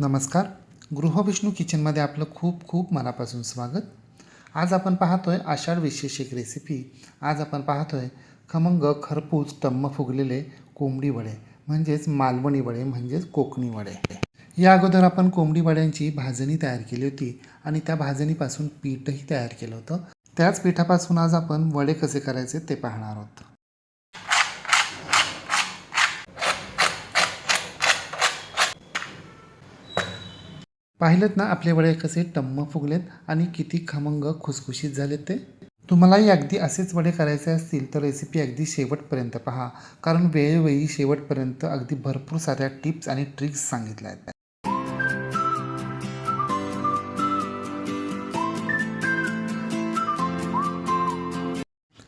नमस्कार. गृहविष्णू किचनमध्ये आपलं खूप खूप मनापासून स्वागत. आज आपण पाहतोय आषाढ विशेष एक रेसिपी आज आपण पाहतोय खमंग खरपूस टम्म फुगलेले कोंबडी वडे म्हणजेच मालवणी वडे म्हणजेच कोकणी वडे. या अगोदर आपण कोंबडी वड्यांची भाजणी तयार केली होती आणि त्या भाजणीपासून पीठही तयार केलं होतं. त्याच पिठापासून आज आपण वडे कसे करायचे ते पाहणार आहोत. पाहिलेत ना आपले वडे कसे टम्म फुगलेत आणि किती खमंग खुसखुशीत झालेत ते? तुम्हालाही अगदी असेच वडे करायचे असतील तर रेसिपी अगदी शेवटपर्यंत पहा. कारण वेळोवेळी शेवटपर्यंत अगदी भरपूर साऱ्या टिप्स आणि ट्रिक्स सांगितल्या आहेत.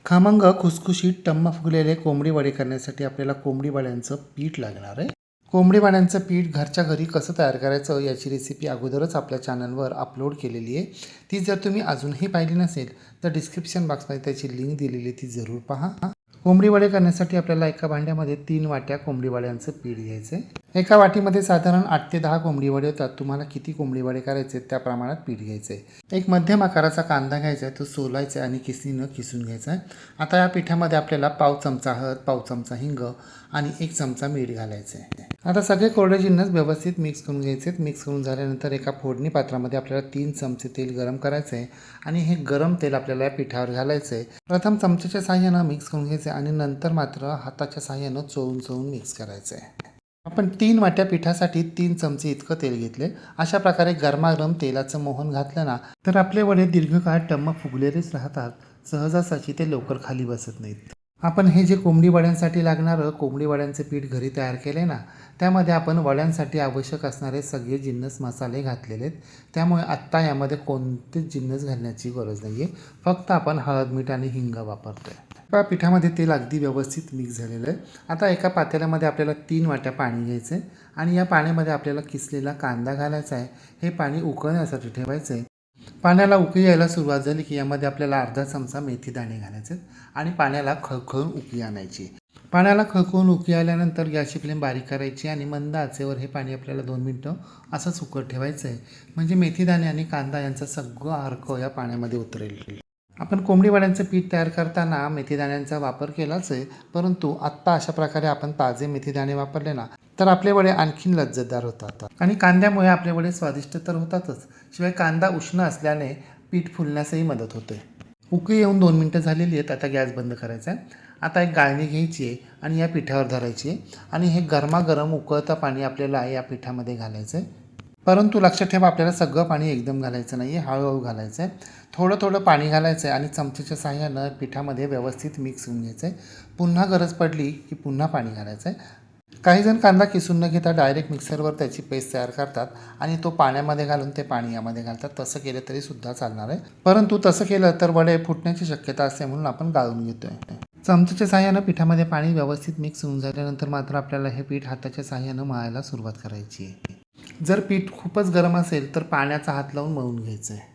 खमंग खुसखुशीत टम्म फुगलेले कोंबडी वडे करण्यासाठी आपल्याला कोंबडी वड्यांचं पीठ लागणार आहे. कोंबडीवड्यांचं पीठ घरच्या घरी कसं तयार करायचं याची रेसिपी अगोदरच आपल्या चॅनलवर अपलोड केलेली आहे. ती जर तुम्ही अजूनही पाहिली नसेल तर डिस्क्रिप्शन बॉक्समध्ये त्याची लिंक दिलेली आहे, ती जरूर पहा. कोंबडी वडे करण्यासाठी आपल्याला एका भांड्यामध्ये तीन वाट्या कोंबडी वड्यांचं पीठ घ्यायचं आहे एका वाटीमध्ये साधारण आठ ते दहा कोंबडी वडे होतात. तुम्हाला किती कोंबडी वडे करायचे त्या प्रमाणात पीठ घ्यायचं आहे एक मध्यम आकाराचा कांदा घ्यायचा आहे तो सोलायचा आहे आणि किसनीनं किसून घ्यायचा आहे. आता या पिठामध्ये आपल्याला पाव चमचा हळद पाव चमचा हिंग आणि एक चमचा मीठ घालायचं आहे आता सगळे कोरडे जिन्नस व्यवस्थित मिक्स करून घ्यायचे आहेत. मिक्स करून झाल्यानंतर एका फोडणी पात्रामध्ये आपल्याला तीन चमचे तेल गरम करायचं आहे आणि हे गरम तेल आपल्याला या पिठावर घालायचं आहे प्रथम चमच्याच्या साह्यानं मिक्स करून घ्यायचं आहे आणि नंतर मात्र हाताच्या साह्यानं चोळून चोळून मिक्स करायचं आहे आपण तीन वाट्या पिठासाठी तीन चमचे इतकं तेल घेतले अशा प्रकारे गरमागरम तेलाचं मोहन घातलं ना तर आपले वडे दीर्घकाळ टम्म फुगलेलेच राहतात. सहजासहजी ते लवकर खाली बसत नाहीत. आपण हे जे कोंबडी वड्यांसाठी लागणारं कोंबडीवड्यांचे पीठ घरी तयार केले ना त्यामध्ये आपण वड्यांसाठी आवश्यक असणारे सगळे जिन्नस मसाले घातलेले आहेत. त्यामुळे आत्ता यामध्ये कोणतेच जिन्नस घालण्याची गरज नाही आहे फक्त आपण हळद मीठ आणि हिंग वापरतो आहे त्या पिठामध्ये तेल अगदी व्यवस्थित मिक्स झालेलं आहे. आता एका पातेल्यामध्ये आपल्याला तीन वाट्या पाणी घ्यायचं आहे आणि या पाण्यामध्ये आपल्याला किसलेला कांदा घालायचा आहे. हे पाणी उकळण्यासाठी ठेवायचं आहे पाण्याला उकळी यायला सुरुवात झाली की यामध्ये आपल्याला अर्धा चमचा मेथी दाणे घालायचे आणि पाण्याला खळखळून उकळी आणायची. पाण्याला खळखळून उकळी आल्यानंतर गॅसची फ्लेम बारीक करायची आणि मंद आचेवर हे पाणी आपल्याला दोन मिनटं असंच उकळ ठेवायचं आहे म्हणजे मेथी दाणे आणि कांदा यांचा सगळं अर्क या पाण्यामध्ये उतरेल. आपण कोंबडीवाड्यांचं पीठ तयार करताना मेथीदाण्यांचा वापर केलाच आहे परंतु आत्ता अशा प्रकारे आपण ताजे मेथीदाणे वापरले ना तर आपले वडे आणखीन लज्जतदार होतात. आणि कांद्यामुळे आपले वडे स्वादिष्ट तर होतातच शिवाय कांदा उष्ण असल्याने पीठ फुलण्यासही मदत होते. उकळी येऊन दोन मिनटं झालेली आहेत आता गॅस बंद करायचा आहे. आता एक गाळणी घ्यायची आहे आणि या पिठावर धरायची आहे. आणि हे गरमागरम उकळतं पाणी आपल्याला या पिठामध्ये घालायचं आहे. परंतु लक्षात ठेवा आपल्याला सगळं पाणी एकदम घालायचं नाही आहे हळूहळू घालायचं आहे थोडं थोडं पाणी घालायचं आहे आणि चमच्याच्या साह्यानं पिठामध्ये व्यवस्थित मिक्स होऊन घ्यायचं आहे पुन्हा गरज पडली की पुन्हा पाणी घालायचं आहे काही जण कांदा किसून न घेता डायरेक्ट मिक्सरवर त्याची पेस्ट तयार करतात आणि तो पाण्यामध्ये घालून ते पाणी यामध्ये घालतात. तसं केलं तरी सुद्धा चालणार आहे. परंतु तसं केलं तर वडे फुटण्याची शक्यता असते म्हणून आपण गाळून घेतो आहे चमच्याच्या साह्यानं पिठामध्ये पाणी व्यवस्थित मिक्स होऊन झाल्यानंतर मात्र आपल्याला हे पीठ हाताच्या साह्यानं मळायला सुरुवात करायची आहे. जर पीठ खूपच गरम असेल तर पाण्याचा हात लावून मळून घ्यायचं आहे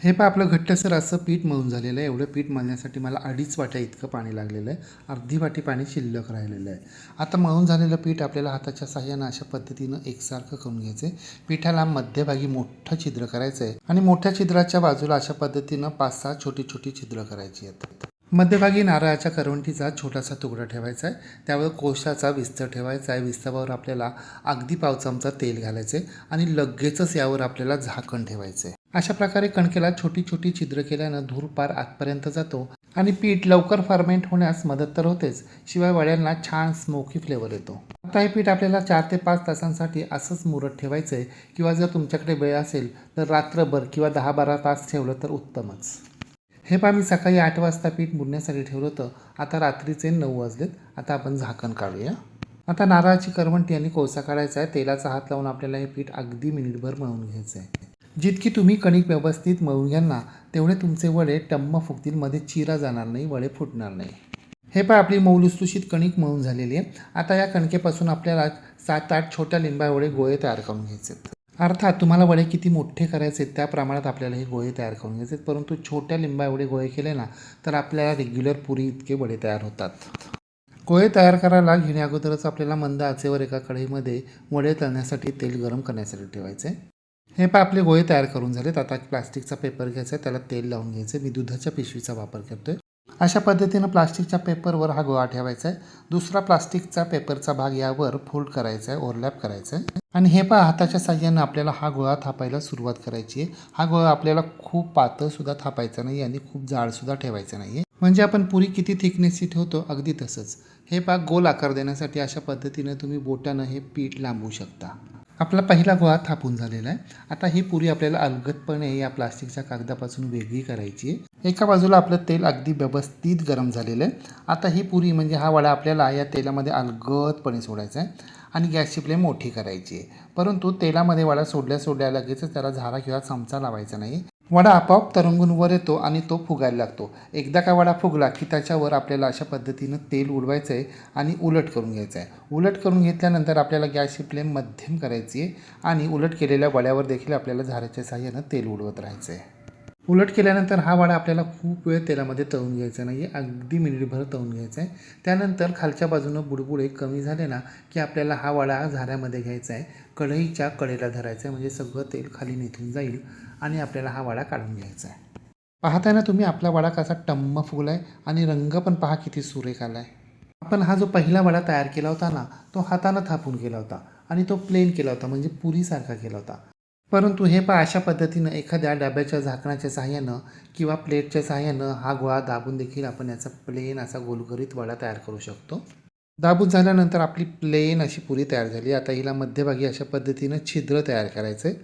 हे पहा आपलं घट्टसर असं पीठ मळून झालेलं आहे. एवढं पीठ मळण्यासाठी मला अडीच वाट्या इतकं पाणी लागलेलं आहे. अर्धी वाटी पाणी शिल्लक राहिलेलं आहे. आता मळून झालेलं पीठ आपल्याला हाताच्या साह्यानं अशा पद्धतीनं एकसारखं करून घ्यायचं आहे पिठाला मध्यभागी मोठं छिद्र करायचं आहे आणि मोठ्या छिद्राच्या बाजूला अशा पद्धतीनं पाच सहा छोटी छोटी छिद्र करायची आहेत. मध्यभागी नारळाच्या करवंटीचा छोटासा तुकडा ठेवायचा आहे. त्यावर कोळशाचा विस्तर ठेवायचा आहे. विस्तवावर आपल्याला अगदी पाव चमचा तेल घालायचे आणि लगेचच यावर आपल्याला झाकण ठेवायचं आहे. अशा प्रकारे कणकेला छोटी छोटी छिद्र केल्यानं धूर पार आतपर्यंत जातो आणि पीठ लवकर फर्मेंट होण्यास मदत तर होतेच. शिवाय वड्यांना छान स्मोकी फ्लेवर येतो. आता हे पीठ आपल्याला चार ते पाच तासांसाठी असंच मुरत ठेवायचं आहे किंवा जर तुमच्याकडे वेळ असेल तर रात्रभर किंवा दहा बारा तास ठेवलं तर उत्तमच. हे पहा मी सकाळी आठ वाजता पीठ बुडण्यासाठी ठेवलं होतं. आता रात्रीचे नऊ वाजलेत. आता आपण झाकण काढूया. आता नारळाची करवंटी आणि कोळसा काढायचा आहे. तेलाचा हात लावून आपल्याला हे पीठ अगदी मिनिटभर मळून घ्यायचं आहे. जितकी तुम्ही कणिक व्यवस्थित मळून घ्याल ना तेवढे तुमचे वडे टम्म फुगतील. मध्ये चिरा जाणार नाही वडे फुटणार नाही. हे पण आपली मौलुसलुशीत कणिक मळून झालेली आहे. आता या कणकेपासून आपल्याला सात आठ छोट्या लिंबावडे गोळे तयार करून घ्यायचे आहेत. अर्थात तुम्हाला वडे किती मोठे करायचे आहेत त्या प्रमाणात आपल्याला हे गोळे तयार करून घ्यायचे आहेत. परंतु छोट्या लिंबा एवढे गोळे केले ना तर आपल्याला रेग्युलर पुरी इतके वडे तयार होतात. गोळे तयार करायला घेण्याअगोदरच आपल्याला मंद आचेवर एका कढईमध्ये वडे तळण्यासाठी तेल गरम करण्यासाठी ठेवायचे. हे पा आपले गोळे तयार करून झालेत. आता प्लास्टिकचा पेपर घ्यायचा आहे त्याला तेल लावून घ्यायचं मी दुधाच्या पिशवीचा वापर करतोय. अशा पद्धतीनं प्लास्टिकच्या पेपरवर हा गोळा ठेवायचा आहे दुसरा प्लास्टिकचा पेपरचा भाग यावर फोल्ड करायचा आहे ओव्हरलॅप करायचा आहे आणि हे पहा हाताच्या साह्यानं आपल्याला हा गोळा थापायला सुरुवात करायची आहे हा गोळा आपल्याला खूप पातळसुद्धा थापायचा नाही आणि खूप जाडसुद्धा ठेवायचा नाही आहे म्हणजे आपण पुरी किती थिकनेसची ठेवतो अगदी तसंच. हे पहा गोल आकार देण्यासाठी अशा पद्धतीनं तुम्ही बोटानं हे पीठ लांबवू शकता. आपला पहिला गोळा थापून झालेला आहे. आता ही पुरी आपल्याला अलगदपणे या प्लास्टिकच्या कागदापासून वेगळी करायची आहे. एका बाजूला आपलं तेल अगदी व्यवस्थित गरम झालेलं आहे. आता ही पुरी म्हणजे हा वडा आपल्याला या तेलामध्ये अलगदपणे सोडायचा आहे आणि गॅसची फ्लेम मोठी करायची आहे. परंतु तेलामध्ये वडा सोडल्या सोडल्या लगेचच त्याला झारा किंवा चमचा लावायचा नाही. वडा आपोआप तरंगून वर येतो आणि तो फुगायला लागतो. एकदा का वडा फुगला की त्याच्यावर आपल्याला अशा पद्धतीनं तेल उडवायचं आहे आणि उलट करून घ्यायचं आहे उलट करून घेतल्यानंतर आपल्याला गॅसची फ्लेम मध्यम करायची आहे आणि उलट केलेल्या वड्यावर देखील आपल्याला झाऱ्याच्या साह्यानं तेल उडवत राहायचं आहे उलट केल्यानंतर हा वडा आपल्याला खूप वेळ तेलामध्ये तळून घ्यायचा नाही आहे अगदी मिनिटभर तळून घ्यायचा आहे त्यानंतर खालच्या बाजूनं बुडबुडे कमी झाले ना की आपल्याला हा वडा झाऱ्यामध्ये घ्यायचा आहे कढईच्या कडेला धरायचं आहे म्हणजे सगळं तेल खाली निथून जाईल आणि आपल्याला हा वडा काढून घ्यायचा आहे पाहताय ना तुम्ही आपला वडा कसा टम्म फुगला आहे आणि रंग पण पहा किती सुरेख आला आहे आपण हा जो पहिला वडा तयार केला होता ना तो हातानं थापून केला होता आणि तो प्लेन केला होता म्हणजे पुरीसारखा केला होता. परंतु हे पहा अशा पद्धतीनं एखाद्या डब्याच्या झाकणाच्या सहाय्यानं किंवा प्लेटच्या सहाय्यानं हा गोळा दाबून देखील आपण याचा प्लेन असा गोलगरीत वडा तयार करू शकतो. दाबून झाल्यानंतर आपली प्लेन अशी पुरी तयार झाली. आता हिला मध्यभागी अशा पद्धतीनं छिद्र तयार करायचं आहे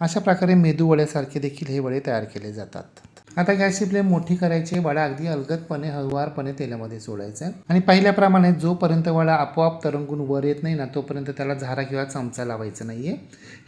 अशा प्रकारे मेदू वड्यासारखे देखील हे वडे तयार केले जातात. आता गॅसची फ्लेम मोठी करायची वडा अगदी अलगदपणे हळुवारपणे तेलामध्ये सोडायचा आहे आणि पहिल्याप्रमाणे जोपर्यंत वडा आपोआप तरंगून वर येत नाही ना तोपर्यंत त्याला झारा किंवा चमचा लावायचा नाही आहे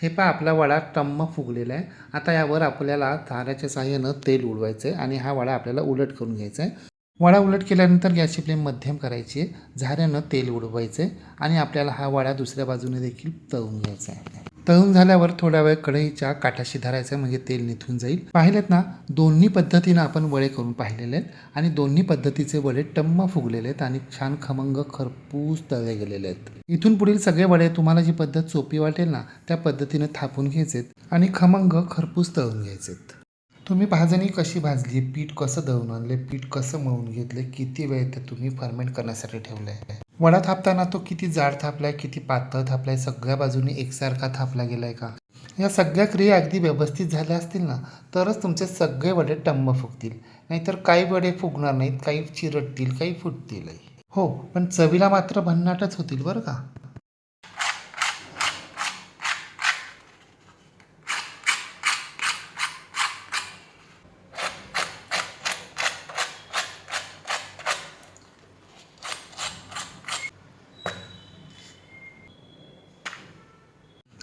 हे पहा आपला वडा टम्म फुगलेला आहे. आता यावर आपल्याला धाऱ्याच्या साह्यानं तेल उडवायचं आहे आणि हा वडा आपल्याला उलट करून घ्यायचा आहे वडा उलट केल्यानंतर गॅसची फ्लेम मध्यम करायची आहे. झाऱ्यानं तेल उडवायचं आहे आणि आपल्याला हा वडा दुसऱ्या बाजूने देखील तळून घ्यायचा आहे. तळून झाल्यावर थोड्या वेळ कढईच्या काठाशी धरायचं आहे म्हणजे तेल निथून जाईल. पाहिलेत ना दोन्ही पद्धतीनं आपण वडे करून पाहिलेले आहेत आणि दोन्ही पद्धतीचे वडे टम्म फुगलेले आहेत आणि छान खमंग खरपूस तळले गेलेले आहेत. इथून पुढील सगळे वडे तुम्हाला जी पद्धत सोपी वाटेल ना त्या पद्धतीनं थापून घ्यायचेत आणि खमंग खरपूस तळून घ्यायचेत. तुम्ही भाजणी कशी भाजली पीठ कसं दळून आणले पीठ कसं मळून घेतले किती वेळ ते तुम्ही फर्मेंट करण्यासाठी ठेवलंय? आहे वडा थापताना तो किती जाड थापलाय? किती पातळ थापलाय? सगळ्या बाजूने एकसारखा थापला गेलाय का? या सगळ्या क्रिया अगदी व्यवस्थित झाल्या असतील ना तरच तुमचे सगळे वडे टंब फुगतील. नाहीतर काही वडे फुगणार नाहीत काही चिरटतील काही फुटतीलही. हो पण चवीला मात्र भन्नाटच होतील बरं का?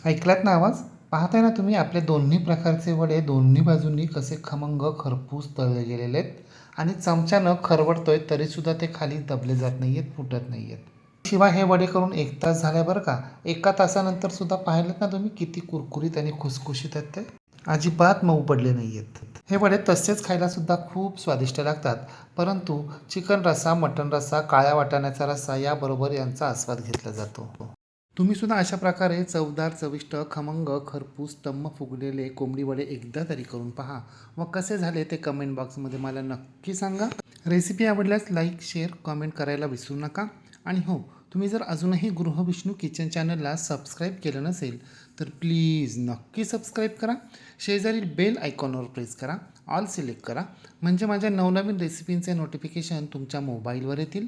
ऐकलात ना आवाज? पाहताय ना तुम्ही आपले दोन्ही प्रकारचे वडे दोन्ही बाजूंनी कसे खमंग खरपूस तळले गेलेले आहेत. आणि चमच्यानं खरवडतोय तरीसुद्धा ते खाली दबले जात नाही आहेत फुटत नाही आहेत शिवाय हे वडे करून एक तास झाले बरं का? एका तासानंतर सुद्धा पाहिलेत ना तुम्ही किती कुरकुरीत आणि खुसखुशीत आहेत ते? अजिबात मऊ पडले नाही आहेत हे वडे तसेच खायलासुद्धा खूप स्वादिष्ट लागतात. परंतु चिकन रस्सा मटन रस्सा काळ्या वाटाण्याचा रस्सा याबरोबर यांचा आस्वाद घेतला जातो. तुम्ही सुद्धा अशा प्रकारे चवदार चविष्ट खमंग खरपूस तम्म फुगलेले कोंबडी वडे एकदा तरी करून पहा. व कसे झाले ते कमेंट बॉक्समध्ये मला नक्की सांगा. रेसिपी आवडल्यास लाईक शेअर कमेंट करायला विसरू नका. आणि हो तुम्ही जर अजूनही गृहविष्णू किचन चॅनलला सबस्क्राईब केलं नसेल तर प्लीज नक्की सबस्क्राईब करा. शेजारील बेल आयकॉनवर प्रेस करा. ऑल सिलेक्ट करा. म्हणजे माझ्या नवनवीन रेसिपींचे नोटिफिकेशन तुमच्या मोबाईलवर येतील.